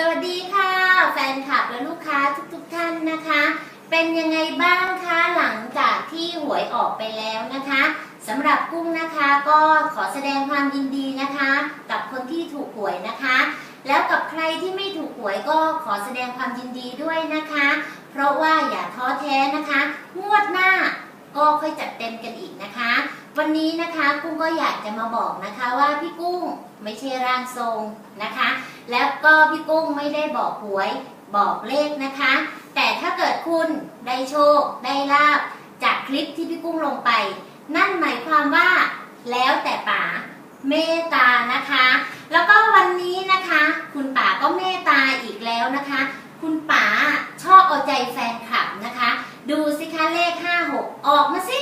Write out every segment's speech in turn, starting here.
สวัสดีค่ะ แฟนคลับและลูกค้าทุกๆท่านนะคะ เป็นยังไงบ้างคะหลังจากที่หวยออกไปแล้วนะคะสำหรับกุ้งนะคะก็ขอแสดงความยินดีนะคะ กับคนที่ถูกหวยนะคะ แล้วกับใครที่ไม่ถูกหวยก็ขอแสดงความยินดีด้วยนะคะ เพราะว่าอย่าท้อแท้นะคะ งวดหน้าก็ค่อยจัดเต็มกันอีกนะคะ วันนี้นะคะกุ้งก็อยากจะมาบอกนะคะว่าพี่กุ้งไม่ใช่ร่างทรงนะคะ แล้วก็พี่กุ้งไม่ได้บอกหวยบอกเลขนะคะ แต่ถ้าเกิดคุณได้โชคได้ลาบจากคลิปที่พี่กุ้งลงไป นั่นหมายความว่าแล้วแต่ป๋าเมตตานะคะ แล้วก็วันนี้นะคะ คุณป๋าก็เมตตาอีกแล้วนะคะ คุณป๋าชอบเอาใจแฟนคลับนะคะ ดูสิคะเลข 56 ออกมาซิ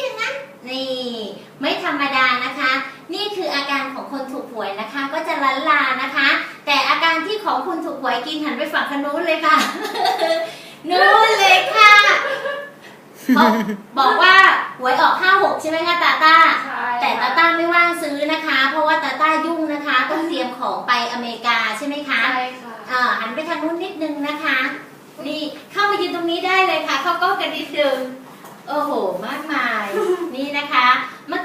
ไม่ธรรมดานะคะ นี่คืออาการของคนถูกหวยนะคะ ก็จะลันลานะคะ แต่อาการที่ของคุณถูกหวยกินหันไปฝั่งขนู้นเลยค่ะนู้นเลยค่ะเขาบอกว่าหวยออก56ใช่ไหมคะตาตาใช่แต่ตาต้าไม่ว่างซื้อนะคะ เพราะว่าตาต้ายุ่งนะคะต้องเตรียมของไปอเมริกาใช่ไหมคะใช่ค่ะอ่าหันไปทางนู้นนิดนึงนะคะ นี่เข้ามายืนตรงนี้ได้เลยค่ะ เข้ากล้องกันนิดนึงโอ้โห มากมายนี่นะคะเมื่อ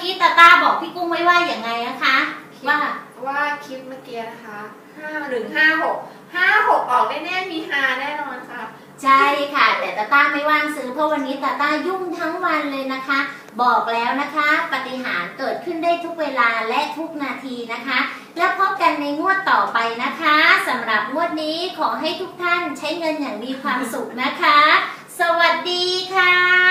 กี้ตาต้าบอกพี่กุ้งไว้ว่าอย่างไงนะคะ ว่า ว่าคลิปเมื่อกี้นะคะห้าหนึ่งห้าหกห้าหกออกแน่ๆมีฮาแน่นอนค่ะ ใช่ค่ะ แต่ตาต้าไม่ว่างซื้อเพราะวันนี้ตาต้ายุ่งทั้งวันเลยนะคะ บอกแล้วนะคะปฏิหารย์เกิดขึ้นได้ทุกเวลาและทุกนาทีนะคะ แล้วพบกันในงวดต่อไปนะคะสำหรับงวดนี้ขอให้ทุกท่านใช้เงินอย่างมีความสุขนะคะ สวัสดีค่ะ